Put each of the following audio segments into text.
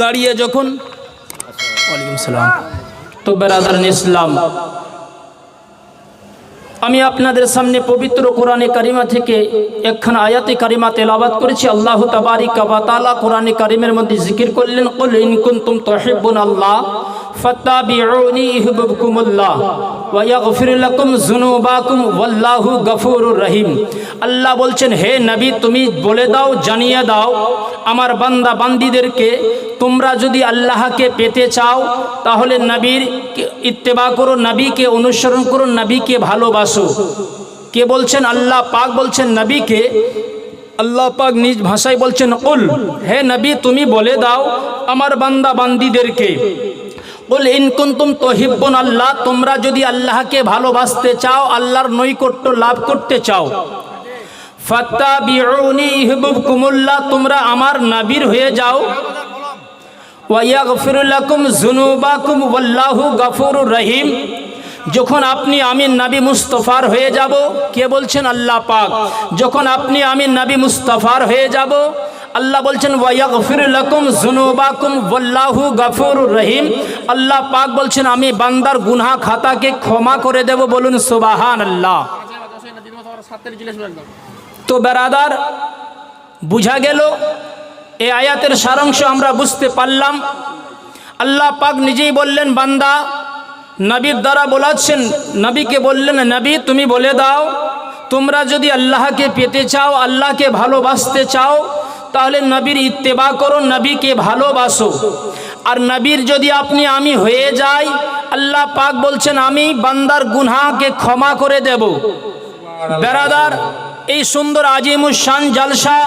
দাঁড়িয়ে যখন সালাম। তো বেরাদার ইসলাম, আমি আপনাদের সামনে পবিত্র কোরআনে কারিমা থেকে একখানা আয়াতে কারিমা তেলাবাত করেছি। আল্লাহ তাবারিকা বা তালা কোরআনে কারিমের মধ্যে জিকির করলেন, কুল ইনকুন তুম তুহিব্বুন আল্লাহ ফাত্তাবিউনি ইউহিব্বুকুমুল্লাহ ওয়া ইয়াগফির লাকুম যুনুবাকুম ওয়াল্লাহু গফুরুর রহিম। আল্লাহ বলছেন, হে নবী, তুমি বলে দাও, জানিয়ে দাও, আমার বান্দা বান্দিদেরকে তোমরা যদি আল্লাহকে পেতে চাও, তাহলে নবীর ইত্তেবা করো, নবীকে অনুসরণ করো, নবীকে ভালোবাসো। কে বলছেন? আল্লাহ পাক বলছেন, নবীকে আল্লাহ পাক নিজ ভাষায় বলছেন, উল, হে নবী, তুমি বলে দাও, আমার বান্দা বান্দিদেরকে। বল ইনকুন্তুম তহিব্বন আল্লাহ, তোমরা যদি আল্লাহকে ভালোবাসতে চাও, আল্লাহর নৈকট্য লাভ করতে চাও। ফাত্তাবিউনি ইহবুবকুমুল্লাহ তোমরা আমার নাবির হয়ে যাও। ওয়াইয়াগফির লাকুম যুনুবাকুম, ওয়াল্লাহু গফুরুর রহিম। যখন আপনি আমি নবী মুস্তফার হয়ে যাব, কে বলছেন? আল্লাহ পাক। যখন আপনি আমি নবী মুস্তফার হয়ে যাব আল্লাহ বলছেন, ওয়াইয়াগফির লাকুম যুনুবাকুম, ওয়াল্লাহু গফুরুর রহিম। আল্লাহ পাক বলছেন, আমি বান্দার গুনাহ খাতাকে ক্ষমা করে দেব বলুন, সুবহানাল্লাহ। তো বেরাদার, বুঝা গেল এই আয়াতের সারাংশ আমরা বুঝতে পারলাম। আল্লাহ পাক নিজেই বললেন, বান্দা, নবীর দ্বারা বলাচ্ছেন নবীকে বললেন, নবী, তুমি বলে দাও, তোমরা যদি আল্লাহকে পেতে চাও, আল্লাহকে ভালোবাসতে চাও তাহলে নবীর ইত্তেবা করো, নবীকে ভালোবাসো। আর নবীর যদি আপনি আমি হয়ে যাই, আল্লাহ পাক বলছেন, আমি বান্দার গুনহাকে ক্ষমা করে দেব। বেরাদার, এই সুন্দর আজিমুসান জালসা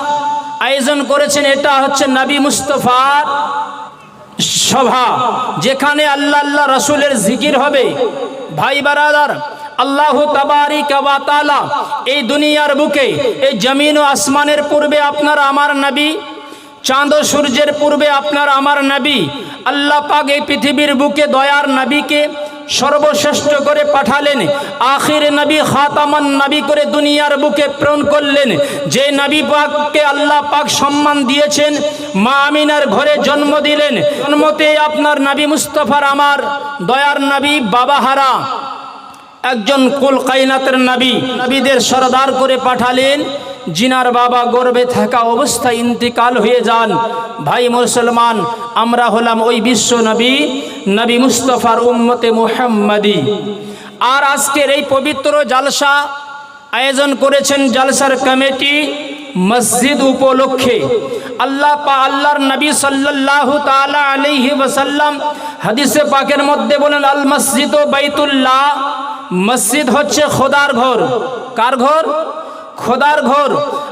আয়োজন করেছেন, এটা হচ্ছে নবী মুস্তফার সভা, যেখানে আল্লাহ আল্লাহ রসুলের জিকির হবে। ভাই বারাদার আল্লাহ কাবাতালা এই দুনিয়ার বুকে, এই জমিন ও আসমানের পূর্বে আপনার আমার নবী, চাঁদ ও সূর্যের পূর্বে আপনার আমার নবী, আল্লাহ পাক এই পৃথিবীর বুকে দয়ার নবীকে সর্বশ্রেষ্ঠ করে পাঠালেন, আখির নবী, খাতামান নবী করে দুনিয়ার বুকে প্রেরণ করলেন, যে নবী পাককে আল্লাহ পাক সম্মান দিয়েছেন, মা আমিনার ঘরে জন্ম দিলেন জন্মতে আপনার নবী মুস্তফার আমার দয়ার নবী বাবাহারা একজন কুল কাইনাতের নবী, নবীদের সরদার করে পাঠালেন। জিনার বাবা গর্বে থাকা অবস্থায় ইন্তিকাল হয়ে যান। ভাই মুসলমান, আমরা হলাম ওই বিশ্ব নবী নবী মুস্তফার উম্মতে মুহাম্মাদি। আর আজকের এই পবিত্র জালসা আয়োজন করেছেন জালসার কমিটি মসজিদ উপলক্ষে। আল্লাহ পা, আল্লাহর নবী সাল্লাল্লাহু তাআলা আলাইহি ওয়াসাল্লাম হাদিসে পাকের মধ্যে বলেন, আল মসজিদ ও বাইতুল্লাহ। মসজিদ হচ্ছে খোদার ঘর। কার ঘর? খোদার ঘর।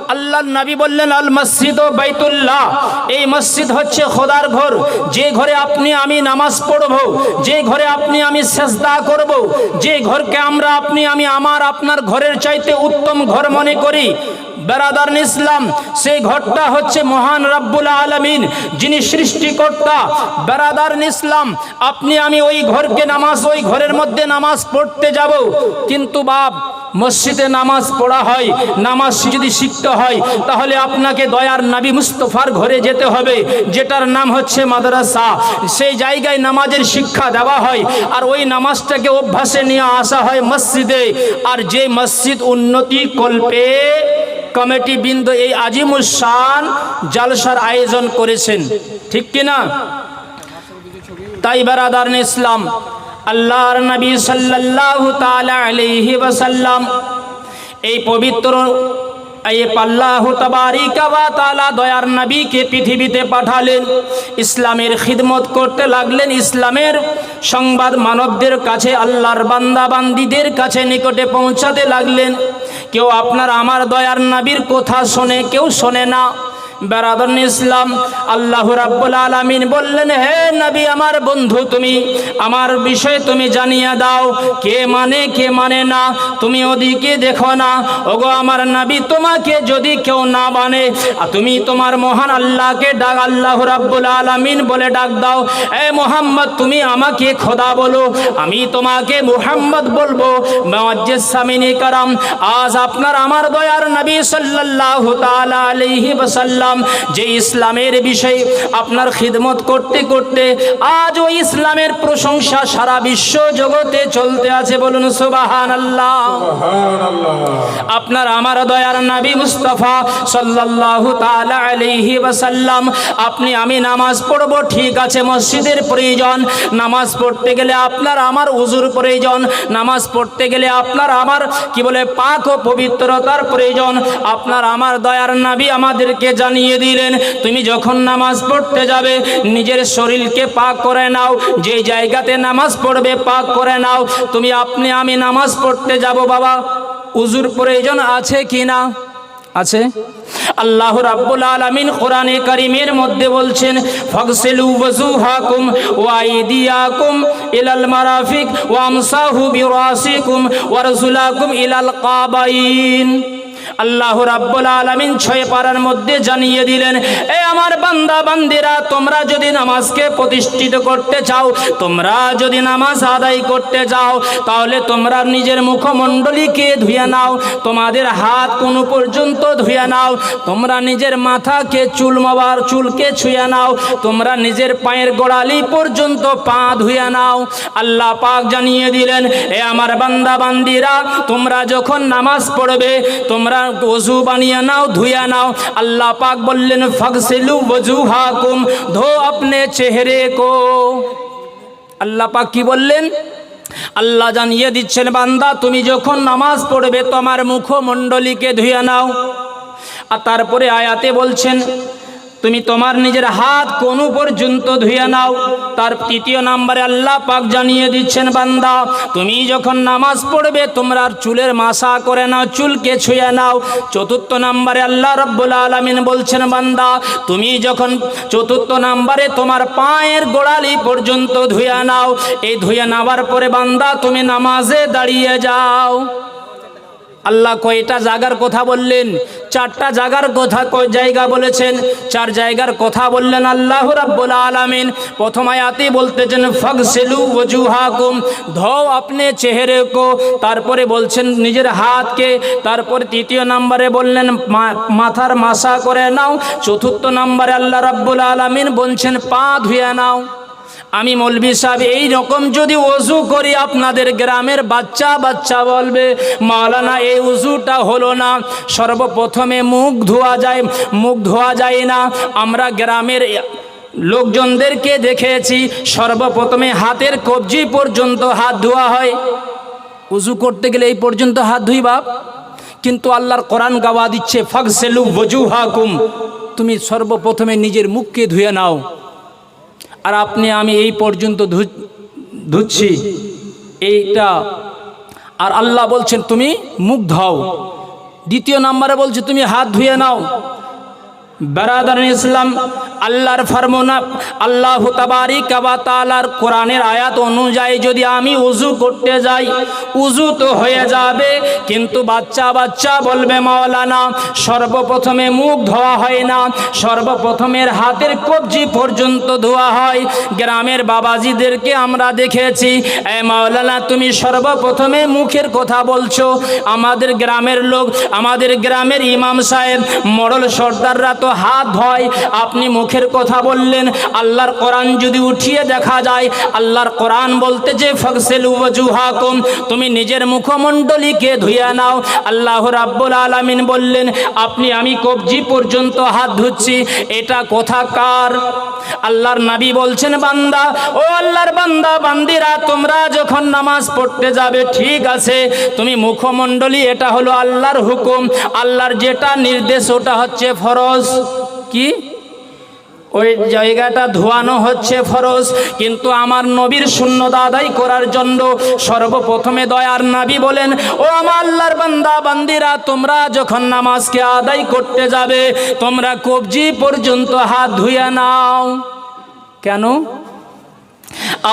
আল্লাহ নবী বললেন, আল মসজিদ ও বাইতুল্লাহ। এই মসজিদ হচ্ছে খোদার ঘর। যে ঘরে আপনি আমি নামাজ পড়ব, যে ঘরে আপনি আমি সেজদা করব, যে ঘরকে আমরা আপনি আমি আমার আপনার ঘরের চাইতে উত্তম ঘর মনে করি বেরাদার ইসলাম, সেই ঘরটা হচ্ছে মহান রব্বুল আলমিন, যিনি সৃষ্টিকর্তা। বেরাদার ইসলাম, আপনি, আমি ওই ঘরকে নামাজ, ওই ঘরের মধ্যে নামাজ পড়তে যাব। কিন্তু বাপ, মসজিদে নামাজ পড়া হয়, নামাজ যদি শিখতে হয়, তাহলে আপনাকে দয়ার নাবি মুস্তফার ঘরে যেতে হবে, যেটার নাম হচ্ছে মাদ্রাসা। সেই জায়গায় নামাজের শিক্ষা দেওয়া হয়, আর ওই নামাজটাকে অভ্যাসে নিয়ে আসা হয় মসজিদে। আর যে মসজিদ উন্নতি কল্পে কমিটি বৃন্দ এই আজিমুসান জালসার আয়োজন করেছেন। ঠিক কিনা তাই বেরাদার ইসলাম, আল্লাহর নবী সাল্লাল্লাহু তাআলা আলাইহি ওয়াসাল্লাম এই পবিত্র আল্লাহ তাআলা দয়ার নবীকে পৃথিবীতে পাঠালেন, ইসলামের খিদমত করতে লাগলেন, ইসলামের সংবাদ মানবদের কাছে, আল্লাহর বান্দা বান্দিদের কাছে নিকটে পৌঁছাতে লাগলেন। কেউ আপনার আমার দয়ার নাবির কথা শোনে কেউ শোনে না। বেরাদন ইসলাম, আল্লাহ রাব্বুল আলামিন বললেন, হে নবী, আমার বন্ধু তুমি, আমার বিষয়ে তুমি জানিয়ে দাও। কে মানে কে মানে না, তুমি ওদিকে দেখো না। ওগো, আমার নবী, তোমাকে যদি কেউ না মানে তুমি তোমার মহান আল্লাহকে ডাক, আল্লাহ রাব্বুল আলামিন বলে ডাক দাও। এ মোহাম্মদ, তুমি আমাকে খোদা বলো, আমি তোমাকে মুহাম্মদ বলব। সামিনী কারাম, আজ আপনার আমার দয়ার নবী সাল্লাল্লাহু তাআলা আলাইহি ওয়াসাল্লাম ইসলাম যে ইসলামের বিষয়ে আপনার খিদমত করতে করতে আজ ওই ইসলামের প্রশংসা সারা বিশ্ব জগতে চলতে আছে বলুন সুবাহান আল্লাহ আপনার আমার দয়ার নবী মুস্তাফা সাল্লাল্লাহু তাআলা আলাইহি ওয়াসাল্লাম আপনি আমি নামাজ পড়ব ঠিক আছে মসজিদের প্রয়োজন। নামাজ পড়তে গেলে আপনার আমার উজুর প্রয়োজন। নামাজ পড়তে গেলে আপনার আমার কি বলে পাক ও পবিত্রতার প্রয়োজন। আপনার আমার দয়ার নবী আমাদেরকে জানিয়ে দিলেন। তুমি যখন নামাজ পড়তে যাবে, নিজের শরীরকে পাক করে নাও। যে জায়গাতে নামাজ পড়বে, পাক করে নাও। তুমি আপনি, আমি নামাজ পড়তে যাব, বাবা। উজুর প্রয়োজন আছে কি না? আছে? আল্লাহ রাব্বুল আলামিন কোরআনে কারীমের মধ্যে বলছেন, ফাগসিলু ওয়াজুহাকুম ওয়া ইলাল মারাফিক ওয়া বিরাসিকুম ওয়ারজুলাকুম ইলাল কাবাইন। আল্লাহ রাব্বুল আলামিন ছয় পারার মধ্যে জানিয়ে দিলেন, এ আমার বান্দা, বান্দিরা, তোমরা যদি নামাজকে প্রতিষ্ঠিত করতে চাও, তোমরা যদি নামাজ আদায় করতে চাও তাহলে তোমরা নিজের মুখমণ্ডলীকে ধুয়ে নাও, তোমাদের হাত কোনো পর্যন্ত ধুয়ে নাও, তোমরা নিজের মাথাকে চুল মাবার চুলকে ছুঁয়ে নাও, তোমরা নিজের পায়ের গোড়ালি পর্যন্ত পা ধুয়ে নাও। আল্লাহ পাক জানিয়ে দিলেন, এ আমার বান্দা, বান্দিরা, তোমরা যখন নামাজ পড়বে, তোমরা ওযু বানিয়ে নাও, ধুয়ে নাও। আল্লাহ পাক বললেন, ফাগসিলু ওযুহাকুম ধো আপনি চেহারে কো। আল্লাহ পাক কি বললেন? আল্লাহ জানিয়ে দিচ্ছেন, বান্দা, তুমি যখন নামাজ পড়বে, তোমার মুখমণ্ডলীকে ধুয়ে নাও। আর তারপরে আয়াতে বলছেন তুমি তোমার নিজের হাত কোন পর্যন্ত ধুয়ে নাও। তার তৃতীয় নাম্বারে আল্লাহ পাক জানিয়ে দিচ্ছেন, বান্দা, তুমি যখন নামাজ পড়বে, তোমরা চুলের মাসা করে নাও, চুলকে ছুঁয়ে নাও। চতুর্থ নাম্বারে আল্লাহ রব্বুল আলমিন বলছেন, বান্দা, তুমি যখন চতুর্থ নাম্বারে তোমার পায়ের গোড়ালি পর্যন্ত ধুয়ে নাও, এই ধুয়ে নেওয়ার পরে, বান্দা, তুমি নামাজে দাঁড়িয়ে যাও। আল্লাহ কয়টা জাগার কথা বললেন। চারটা জায়গার কথা জায়গা বলেছেন, চার জায়গার কথা বললেন আল্লাহ রাব্বুল আলামিন। প্রথম আয়াতে বলতেছেন, ফাগসিলু ওজুহাকুম ধো আপনি চেহারে কো তারপরে বলছেন, নিজের হাতকে। তারপরে তৃতীয় নম্বরে বললেন মাথার মাসা করে নাও। চতুর্থ নম্বরে আল্লাহ রাব্বুল আলামিন বলছেন, পা ধুয়ে নাও। আমি মৌলবি সাহেব, এই রকম যদি অজু করি, আপনাদের গ্রামের বাচ্চা বাচ্চা বলবে, মাওলানা, এই উজুটা হলো না। সর্বপ্রথমে মুখ ধোয়া যায়, মুখ ধোয়া যায় না। আমরা গ্রামের লোকজনদেরকে দেখেছি, সর্বপ্রথমে হাতের কবজি পর্যন্ত হাত ধোয়া হয়। উজু করতে গেলে এই পর্যন্ত হাত ধুই বাপ। কিন্তু আল্লাহর কোরআন গাওয়া দিচ্ছে, ফাগসেলু বজু হাকুম তুমি সর্বপ্রথমে নিজের মুখকে ধুয়ে নাও। আর আপনি, আমি এই পর্যন্ত ধুচ্ছি। এইটা। আর আল্লাহ বলছেন, তুমি মুখ ধাও দ্বিতীয় নাম্বারে বলছে, তুমি হাত ধুয়ে নাও। বেরাদার ইসলাম আল্লাহর ফরমোনা আল্লাহ তাবারি কাবা তালার কোরআনের আয়াত অনুযায়ী যদি আমি উজু করতে যাই উজু তো হয়ে যাবে কিন্তু বাচ্চা বাচ্চা বলবে মাওলানা সর্বপ্রথমে মুখ ধোয়া হয় না সর্বপ্রথমের হাতের কবজি পর্যন্ত ধোয়া হয় গ্রামের বাবাজিদেরকে আমরা দেখেছি এ মাওলানা তুমি সর্বপ্রথমে মুখের কথা বলছো আমাদের গ্রামের লোক আমাদের গ্রামের ইমাম সাহেব মডল সর্দাররা তো হাত ধয়। আপনি মুখের কথা বললেন, আল্লাহর কোরআন যদি উঠিয়ে দেখা যায়, আল্লাহর কোরআন বলতে যে ফকসেল ওয়াজুহাকুম তুমি নিজের মুখমণ্ডলীকে ধুয়ে নাও। আল্লাহ রাব্বুল আলামিন বললেন, আপনি, আমি কবজি পর্যন্ত হাত ধুচ্ছি, এটা কথা কার? আল্লাহর নবী বলছেন, বান্দা, ও আল্লাহর বান্দা, বান্দিরা, তোমরা যখন নামাজ পড়তে যাবে, ঠিক আছে, তুমি মুখমণ্ডলী, এটা হলো আল্লাহর হুকুম। আল্লাহর যেটা নির্দেশ, ওটা হচ্ছে ফরজ। কি? ওই জায়গাটা ধোয়ানো হচ্ছে ফরজ, কিন্তু আমার নবীর শূন্যতা আদায় করার জন্য সর্বপ্রথমে দয়ার নাবি বলেন, ও আমার আল্লাহর বান্দা, বান্দিরা, তোমরা যখন নামাজকে আদায় করতে যাবে, তোমরা কবজি পর্যন্ত হাত ধুয়ে নাও। কেন?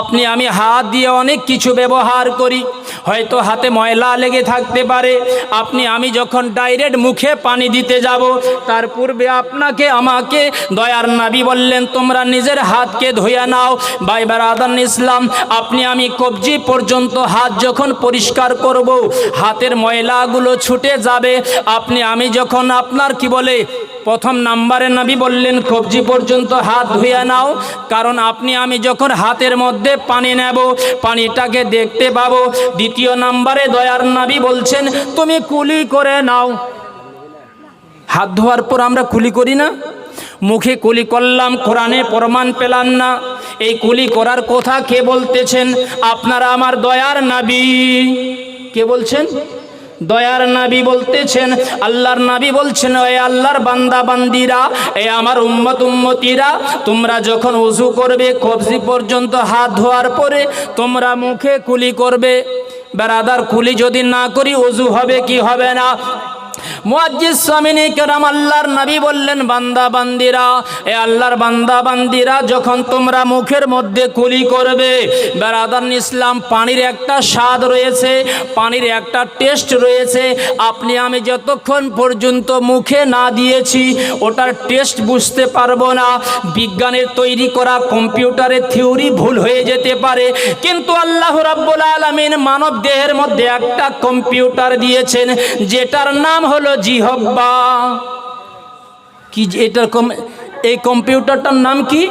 আপনি, আমি হাত দিয়ে অনেক কিছু ব্যবহার করি। হয়তো হাতে ময়লা লেগে থাকতে পারে। আপনি, আমি যখন ডাইরেক্ট মুখে পানি দিতে যাব, তার পূর্বে আপনাকে, আমাকে দয়ার নাবি বললেন, তোমরা নিজের হাতকে ধুয়ে নাও বাই বারাদান ইসলাম। আপনি, আমি কবজি পর্যন্ত হাত যখন পরিষ্কার করব, হাতের ময়লাগুলো ছুটে যাবে। আপনি, আমি যখন আপনার কি বলে প্রথম নাম্বারে নবী বললেন, কবজি পর্যন্ত হাত ধুয়ে নাও, কারণ আপনি, আমি যখন হাতের মধ্যে পানি নেব, পানিটাকে দেখতে পাবো। দ্বিতীয় নাম্বারে দয়ার নাবি বলছেন, তুমি কুলি করে নাও। হাত ধোয়ার পর আমরা কুলি করি না? মুখে কুলি করলাম, কোরআনে প্রমাণ পেলাম না। এই কুলি করার কথা কে বলতেছেন? আপনারা আমার দয়ার নাবি। কে বলছেন? দয়ার নাবি বলতেছেন, আল্লাহর নাবি বলছেন ওই আল্লাহর বান্দা, বান্দিরা, এ আমার উম্মত, উম্মতিরা, তোমরা যখন উজু করবে, কবজি পর্যন্ত হাত ধোয়ার পরে তোমরা মুখে কুলি করবে। বেড়াদার কুলি যদি না করি উজু হবে কি হবে না? মুয়াজ্জিজ সামিনী কেরাম আল্লাহর নবী বললেন, বান্দা, বান্দিরা, এ আল্লাহর বান্দা, বান্দিরা, যখন তোমরা মুখের মধ্যে কুলি করবে বেরাদান ইসলাম, পানির একটা স্বাদ রয়েছে, পানির একটা টেস্ট রয়েছে, আপনি আমি যতক্ষণ পর্যন্ত মুখে না দিয়েছি, ওটার টেস্ট বুঝতে পারব না, বিজ্ঞানের তৈরি করা কম্পিউটারের থিওরি ভুল হয়ে যেতে পারে, কিন্তু আল্লাহ রাব্বুল আলামিন মানব দেহের মধ্যে একটা কম্পিউটার দিয়েছেন, যেটার নাম হলো জিহব্বা কি এটার এই কম্পিউটারটার নাম কি?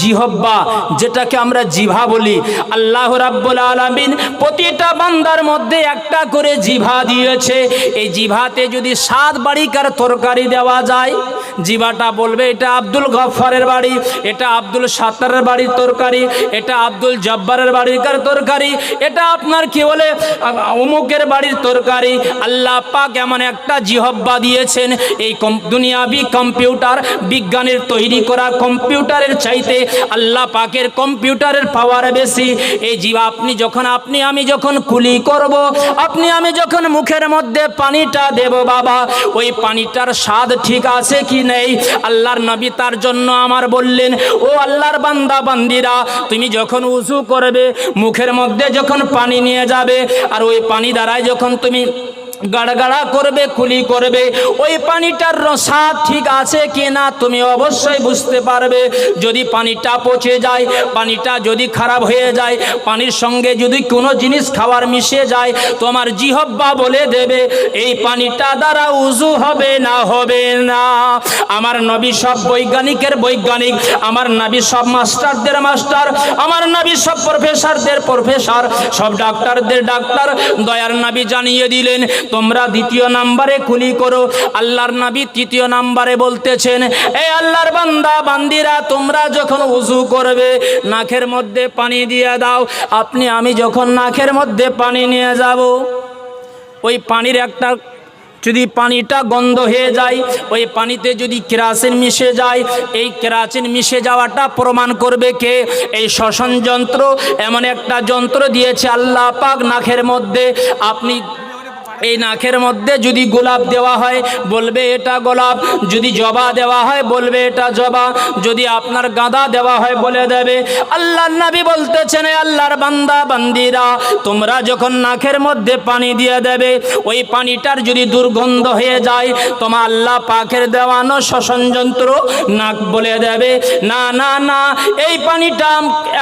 জিহব্বা, যেটাকে আমরা জিভা বলি। আল্লাহ রাব্বুল আলামিন প্রতিটা বান্দার মধ্যে একটা করে জিভা দিয়েছে। এই জিভাতে যদি সাত বাড়িকার তরকারি দেওয়া যায়, জিভাটা বলবে, এটা আব্দুল গফফারের বাড়ি, এটা আব্দুল সাত্তারের বাড়ির তরকারি, এটা আব্দুল জব্বারের বাড়িকার তরকারি, এটা আপনার কি বলে, অমুকের বাড়ির তরকারি। আল্লাহ পাক এমন একটা জিহব্বা দিয়েছেন। এই দুনিয়াবি কম্পিউটার বিজ্ঞানের তৈরি করা কম্পিউটারের চাইতে আল্লাহ পাকের কম্পিউটারের পাওয়ার বেশি। এই জিভা আপনি যখন, আপনি, আমি যখন কুলি করব, আপনি, আমি যখন মুখের মধ্যে পানিটা দেব বাবা, ওই পানিটার স্বাদ ঠিক আছে কি নেই? আল্লাহর নবী তার জন্য আমার বললেন, ও আল্লাহর বান্দা, বান্দিরা, তুমি যখন উজু করবে, মুখের মধ্যে যখন পানি নিয়ে যাবে, আর ওই পানি দ্বারাই যখন তুমি গাড়গাড়া করবে, কুলি করবে। ওই পানিটার স্বাদ ঠিক আছে কি না তুমি অবশ্যই বুঝতে পারবে। যদি পানিটা পচে যায়, পানিটা যদি খারাপ হয়ে যায়, পানির সঙ্গে যদি কোনো জিনিস খাওয়ার মিশে যায়, তোমার জিহব্বা বলে দেবে, এই পানিটা দ্বারা উজু হবে না হবে না। আমার নবী সব বৈজ্ঞানিকের বৈজ্ঞানিক, আমার নবী সব মাস্টারদের মাস্টার, আমার নবী সব প্রফেসরদের প্রফেসর, সব ডাক্তারদের ডাক্তার। দয়ার নবী জানিয়ে দিলেন তোমরা দ্বিতীয় নাম্বারে কুলি করো। আল্লাহর নবী তৃতীয় নাম্বারে বলতেছেন এই আল্লাহর বান্দা, বান্দিরা, তোমরা যখন উজু করবে, নাকের মধ্যে পানি দিয়ে দাও। আপনি, আমি যখন নাকের মধ্যে পানি নিয়ে যাব, ওই পানির একটা, যদি পানিটা গন্ধ হয়ে যায়, ওই পানিতে যদি কেরাসিন মিশে যায়, এই কেরাসিন মিশে যাওয়াটা প্রমাণ করবে কে? এই শ্বসন যন্ত্র এমন একটা যন্ত্র দিয়েছে আল্লাহ পাক নাকের মধ্যে। আপনি এই নাকের মধ্যে যদি গোলাপ দেওয়া হয়, বলবে এটা গোলাপ। যদি জবা দেওয়া হয়, বলবে এটা জবা। যদি আপনার গাঁদা দেওয়া হয়, বলে দেবে। আল্লাহ নবী বলতেছেন আল্লাহর বান্দা, বান্দিরা, তোমরা যখন নাকের মধ্যে পানি দিয়ে দেবে, ওই পানিটার যদি দুর্গন্ধ হয়ে যায়, তোমার আল্লাহ পাখের দেওয়ানো শ্বসন যন্ত্র নাক বলে দেবে। না না না, এই পানিটা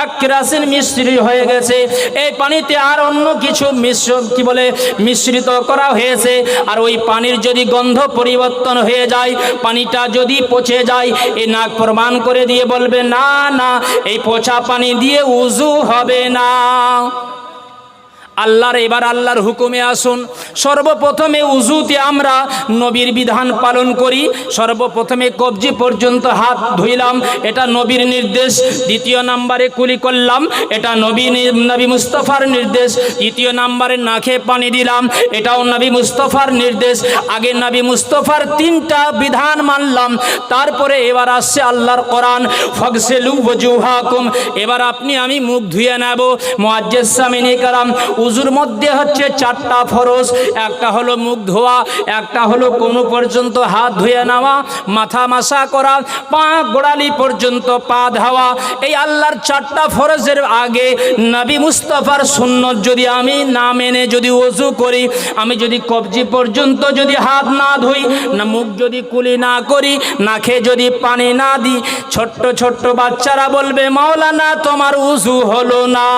এক কেরাসিন মিশ্রি হয়ে গেছে। এই পানিতে আর অন্য কিছু মিশ্র, কি বলে, মিশ্রিত করা হয়েছে। আর ওই পানির যদি গন্ধ পরিবর্তন হয়ে যায়, পানিটা যদি পচে যায় এই নাক প্রমাণ করে দিয়ে বলবে, না না, এই পচা পানি দিয়ে উজু হবে না। আল্লাহর, এবার আল্লাহর হুকুমে আসুন। সর্বপ্রথমে উজুতে আমরা নবীর বিধান পালন করি। সর্বপ্রথমে কবজি পর্যন্ত হাত ধুইলাম, এটা নবীর নির্দেশ। দ্বিতীয় নাম্বারে কুলি করলাম, এটা নবী নবী মুস্তফার নির্দেশ। তৃতীয় নাম্বারে নাকে পানি দিলাম, এটাও নবী মুস্তফার নির্দেশ। আগে নবী মুস্তফার তিনটা বিধান মানলাম, তারপরে এবার আসছে আল্লাহর কোরআন, ফগসেলু ওজুহাকুম এবার আপনি, আমি মুখ ধুয়ে নেব। মুআজ্জিজ সামিনী কালাম উজুর মধ্যে হচ্ছে চারটা ফরজ, একটা হলো মুখ ধোয়া, একটা হলো কোনো পর্যন্ত হাত ধুয়ে নেওয়া, মাথা মাসা করা, পা গোড়ালি পর্যন্ত পা ধাওয়া। এই আল্লাহর চারটা ফরজের আগে নবী মুস্তফার সুন্নত যদি আমি না মেনে যদি ওজু করি, আমি যদি কবজি পর্যন্ত যদি হাত না ধুই, না মুখ যদি কুলি না করি, নাকে যদি পানি না দিই, ছোট্ট ছোট্ট বাচ্চারা বলবে, মাওলানা, তোমার উজু হলো না।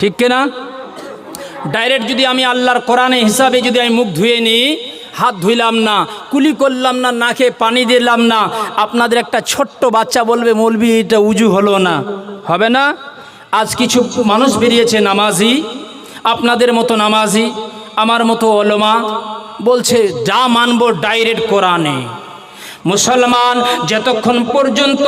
ঠিক কিনা? ডাইরেক্ট যদি আমি আল্লাহর কোরআনে হিসাবে যদি আমি মুখ ধুয়ে নিই, হাত ধুইলাম না, কুলি করলাম না, নাকে পানি দিলাম না, আপনাদের একটা ছোট্ট বাচ্চা বলবে, মৌলবি, এটা উজু হলো না। হবে না? আজ কিছু মানুষ বেরিয়েছে নামাজি, আপনাদের মতো নামাজি, আমার মতো ওলমা, বলছে, যা মানব ডাইরেক্ট কোরআনে। মুসলমান, যতক্ষণ পর্যন্ত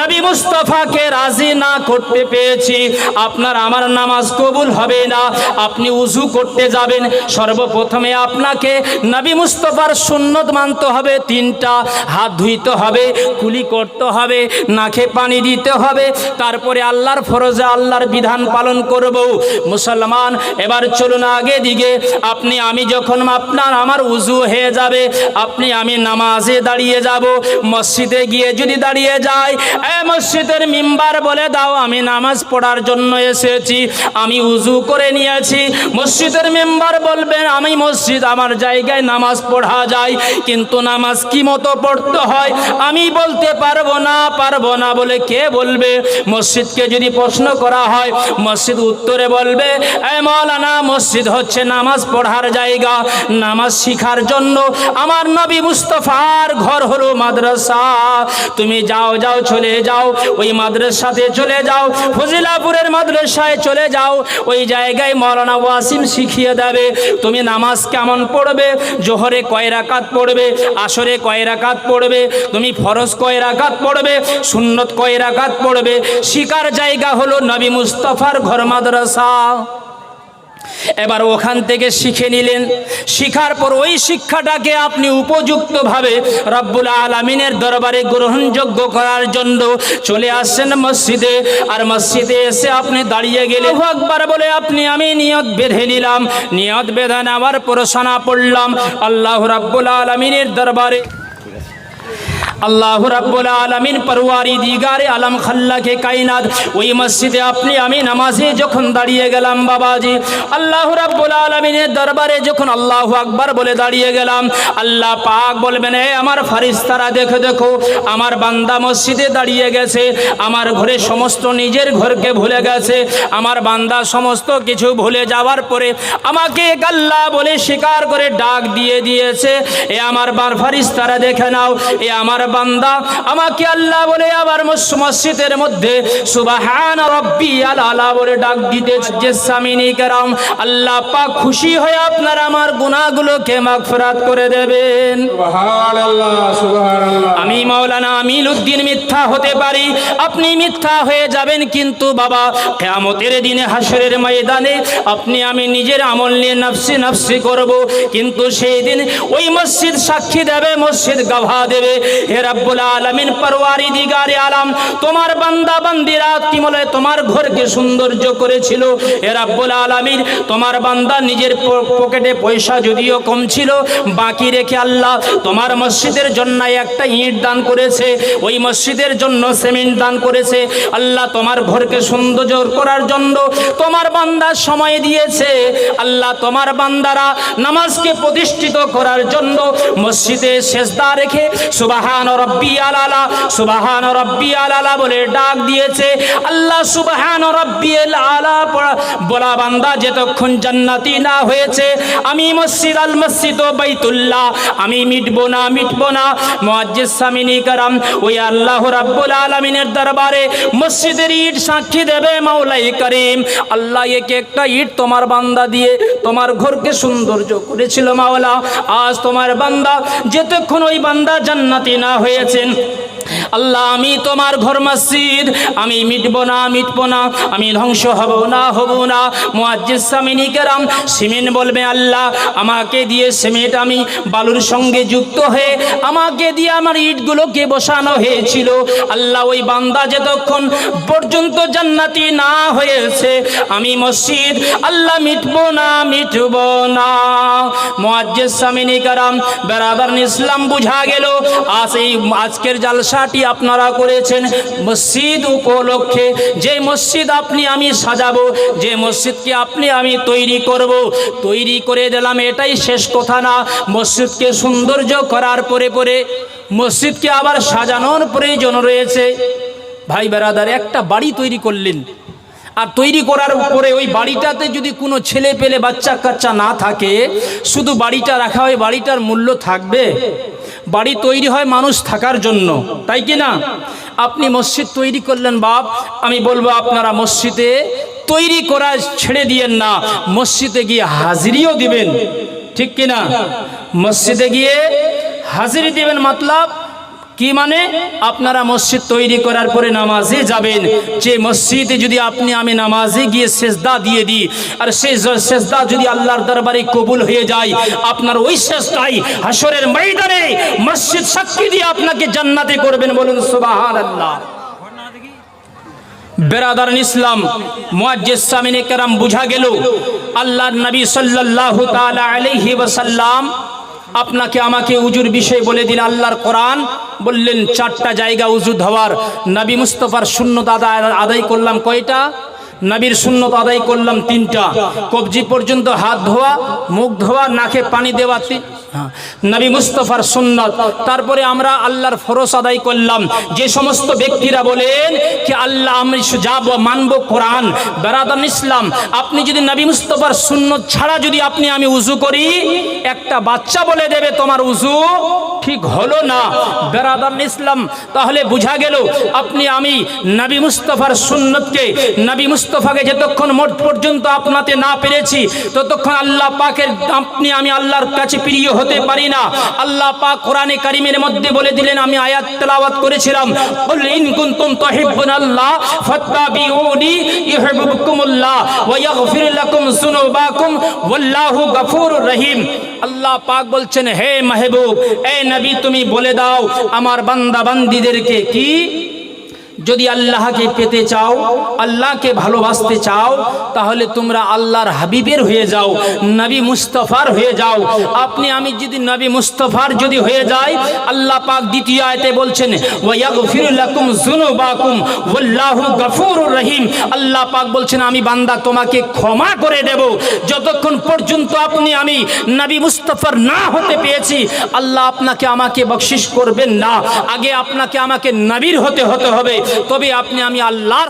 নবী মুস্তফাকে রাজি না করতে পেয়েছি আপনার আমার নামাজ কবুল হবে না, আপনি উজু করতে যাবেন, সর্বপ্রথমে আপনাকে নবী মুস্তফার সুন্নত মানতে হবে, তিনটা হাত ধুইতে হবে, কুলি করতে হবে, নাকে পানি দিতে হবে, তারপরে আল্লাহর ফরজে আল্লাহর বিধান পালন করব। মুসলমান, এবার চলুন আগে দিকে, আপনি আমি যখন আপনার, আমার উজু হয়ে যাবে, আপনি আমি নামাজে দাঁড়িয়ে যাব মসজিদে গিয়ে যদি দাঁড়িয়ে যাই এ মসজিদের মিম্বার বলে দাও, আমি নামাজ পড়ার জন্য এসেছি, আমি উজু করে নিয়েছি। মসজিদের মেম্বার বলবেন আমি মসজিদ আমার জায়গায় নামাজ পড়া যায়, কিন্তু নামাজ কি মতো পড়তে হয়? আমি বলতে পারব না পারব না বলে কে বলবে? মসজিদকে যদি প্রশ্ন করা হয়, মসজিদ উত্তরে বলবে, এ মৌলানা, মসজিদ হচ্ছে নামাজ পড়ার জায়গা, নামাজ শিখার জন্য আমার নবী মুস্তফার ঘর হলো মাদ্রাসা। তুমি যাও যাও, চলে যাও, ওই মাদ্রাসাতে চলে যাও, ফজিলাপুরের মাদ্রাসায় চলে যাও, ওই জায়গায় মৌলানা ওয়াসিম শিখিয়ে দেবে, তুমি নামাজ কেমন পড়বে, জোহরে কয় রাকাত পড়বে, আসরে কয় রাকাত পড়বে, তুমি ফরজ কয় রাকাত পড়বে, সুন্নত কয় রাকাত পড়বে, শিকার জায়গা হলো নবী মুস্তফার ঘর মাদ্রাসা। এবার ওখান থেকে শিখে নিলেন। শিখার পর ওই শিক্ষাটাকে আপনি উপযুক্তভাবে রব্বুল আলমিনের দরবারে গ্রহণযোগ্য করার জন্য চলে আসছেন মসজিদে। আর মসজিদে এসে আপনি দাঁড়িয়ে গেলে একবার বলে, আপনি, আমি নিয়ত বেঁধে নিলাম। নিয়ত বেঁধে নেওয়ার পড়াশোনা পড়লাম। আল্লাহ রাব্বুল আলমিনের দরবারে আল্লাহ রাব্বুল আলামিন পরওয়ারি দিগারে আলম খাল্লাকে কায়নাত, ওই মসজিদে আপনি, আমি নামাজে যখন দাঁড়িয়ে গেলাম বাবাজি, আল্লাহ রাব্বুল আলামিনের দরবারে যখন আল্লাহু আকবার বলে দাঁড়িয়ে গেলাম, আল্লাহ পাক বলবেন, এ আমার ফারিস্তারা দেখো দেখো, আমার বান্দা মসজিদে দাঁড়িয়ে গেছে, আমার ঘরে সমস্ত নিজের ঘরকে ভুলে গেছে, আমার বান্দা সমস্ত কিছু ভুলে যাওয়ার পরে আমাকে আল্লাহ বলে স্বীকার করে ডাক দিয়ে দিয়েছে, এ আমার বার ফারিস্তারা দেখে নাও, এ আমার বান্দা আমাকে আল্লাহ বলে আবার মসজিদের মধ্যে সুবাহান রব্বি আলা বলে ডাক দিতে যে সামিনী কেরাম। আল্লাহ পাক খুশি হয়ে আপনার আমার গুণাগুলোকে মাগফিরাত করে দেবেন। সুবহানাল্লাহ সুবহানাল্লাহ। আমি মাওলানা আমিল উদ্দিন মিথ্যা হতে পারি আপনি মিথ্যা হয়ে যাবেন কিন্তু বাবা কেয়ামতের দিনে হাসরের ময়দানে আপনি আমি নিজের আমল নিয়ে নফসি নফসি করব কিন্তু সেই দিন ওই মসজিদ সাক্ষী দেবে মসজিদ গাভা দেবে। হে রাব্বুল আলামিন, পরওয়ারি দিগারে আলাম, তোমার বান্দা বান্দিরা কি তোমার ঘরকে সৌন্দর্য করেছিল। হে রাব্বুল আলামিন, তোমার বান্দা নিজের পকেটে পয়সা যদিও কম ছিল, বাকি রেখে আল্লাহ তোমার মসজিদের জন্য একটা ইট দান করেছে, ওই মসজিদের জন্য সিমেন্ট দান করেছে। আল্লাহ তোমার ঘরকে সৌন্দর্য করার জন্য তোমার বান্দা সময় দিয়েছে। আল্লাহ তোমার বান্দারা নামাজকে প্রতিষ্ঠিত করার জন্য মসজিদে শেষদা রেখে সুবাহান রব্বি আলালা, সুবাহান রব্বি আলালা বলে ডাক দিয়েছে। আল্লাহ সুবাহান রব্বি আলা বলা বান্দা জান্নাতি না হয়েছে, আমি মসজিদ আল মসজিদ বাইতুল্লাহ, আমি মিটবো না মিটবো না। ওই আল্লাহ দরবারে মসজিদের ইট সাক্ষী দেবে মাওলাই করিম। আল্লাহ একে একটা ইট তোমার বান্দা দিয়ে তোমার ঘরকে সৌন্দর্য করেছিল মাওলা। আজ তোমার বান্দা, যতক্ষণ ওই বান্দা জান্নাতি না হয়েছেন। আল্লাহ, আমি তোমার ঘর মসজিদ, আমি মিটব না মিটব না, আমি ধ্বংস হব না হব না। মুআজ্জিজ সামিনী কেরাম সিমেন্ট বলবে, আল্লাহ, আমাকে দিয়ে সিমেন্ট আমি বালুর সঙ্গে যুক্ত হয়ে, আমাকে দিয়ে আমার ইটগুলোকে বসানো হয়েছিল। আল্লাহ, ওই বান্দা যতক্ষণ পর্যন্ত জান্নাতি না হয়েছে, আমি মসজিদ, আল্লাহ, মিটব না মিটব না। মুআজ্জিজ সামিনী কারাম বেরাদার ইসলাম বুঝা গেল, আজ এই, আজকের জালসাটি আপনারা করেছেন মসজিদ উপলক্ষে। যে মসজিদ আপনি, আমি সাজাবো, যে মসজিদকে আপনি, আমি তৈরি করব। তৈরি করে দিলাম, এটাই শেষ কথা না। মসজিদকে সৌন্দর্য করার পরে পরে মসজিদকে আবার সাজানোর প্রয়োজন রয়েছে। ভাই বেরাদার একটা বাড়ি তৈরি করলেন। আর তৈরি করার পরে ওই বাড়িটাতে যদি কোনো ছেলে পেলে, বাচ্চা কাচ্চা না থাকে, শুধু বাড়িটা রাখা হয়, বাড়িটার মূল্য থাকবে। বাড়ি তৈরি হয় মানুষ থাকার জন্য, তাই কি না? আপনি মসজিদ তৈরি করলেন বাপ, আমি বলব আপনারা মসজিদে তৈরি করা ছেড়ে দিয়েন না, মসজিদে গিয়ে হাজিরিও দিবেন, ঠিক কি না? মসজিদে গিয়ে হাজিরি দিবেন, মতলব কি মানে? আপনারা মসজিদ তৈরি করার পরে নামাজে যাবেন। যে মসজিদে যদি আপনি, আমি নামাজে গিয়ে সেজদা দিয়ে দিই, আর সেই সেজদা যদি আল্লাহর দরবারে কবুল হয়ে যায়, আপনার ওই শেষটাই হাসরের ময়দানে মসজিদ সাক্ষী দিয়ে আপনাকে জান্নাতে করবেন বলুন সুবহানাল্লাহ। বেরাদার ইসলাম মুআজ্জিজ সামিনে কেরাম বুঝা গেল, আল্লাহর নবী সাল্লাল্লাহু তাআলা আলাইহি ওয়াসাল্লাম আপনাকে আমাকে উজুর বিষয় বলে দিন আল্লাহর কোরআন বললেন, চারটা জায়গা উজু ধোয়ার। নবী মুস্তফার শূন্য দাদা আদায় করলাম কয়টা? নবীর শূন্যত আদায় করলাম তিনটা। কবজি পর্যন্ত হাত ধোয়া, মুখ ধোয়া, নাকে পানি দেওয়া নবী মুস্তফার সুন্নত। তারপরে আমরা আল্লাহর ফরস আদায় করলাম। যে সমস্ত ব্যক্তিরা বলেন কি, আল্লাহ, আমি যাব, মানব কোরআন, বেরাদান ইসলাম। আপনি যদি নবী মুস্তফার সুন্নত ছাড়া যদি আপনি, আমি উজু করি, একটা বাচ্চা বলে দেবে, তোমার উজু ঠিক হলো না। বেরাদান ইসলাম। তাহলে বুঝা গেল, আপনি, আমি নবী মুস্তফার সুন্নতকে, নবী মুস্তফাকে যতক্ষণ মোট পর্যন্ত আপনাতে না পেরেছি, ততক্ষণ আল্লাহ পাকের আপনি, আমি আল্লাহর কাছে প্রিয় হতে পারি না। আল্লাহ পাক কোরআনে কারিমের মধ্যে বলে দিলেন, আমি আয়াত তেলাওয়াত করেছিলাম। বল ইন কুনতুম তুহিব্বুন আল্লাহ ফাত্তাবিউনি ইউহিব্বুকুমুল্লাহ ওয়া ইয়াগফির লাকুম যুনুবাকুম ওয়াল্লাহু গফুরুর রহিম। আল্লাহ পাক বলছেন, হে মাহবুব, এ নবী, তুমি বলে দাও, আমার বান্দা বান্দীদেরকে কি যদি আল্লাহকে পেতে চাও, আল্লাহকে ভালোবাসতে চাও, তাহলে তোমরা আল্লাহর হাবিবের হয়ে যাও, নবী মুস্তফার হয়ে যাও। আপনি, আমি যদি নবী মুস্তফার যদি হয়ে যাই, আল্লাহ পাক দ্বিতীয় আয়তে বলছেন রহিম। আল্লাহ পাক বলছেন, আমি বান্দা, তোমাকে ক্ষমা করে দেব। যতক্ষণ পর্যন্ত আপনি, আমি নবী মুস্তফার না হতে পেয়েছি আল্লাহ আপনাকে আমাকে বকশিস করবেন না। আগে আপনাকে আমাকে নবীর হতে হতে হবে। তবে আপনি আমি আল্লাহর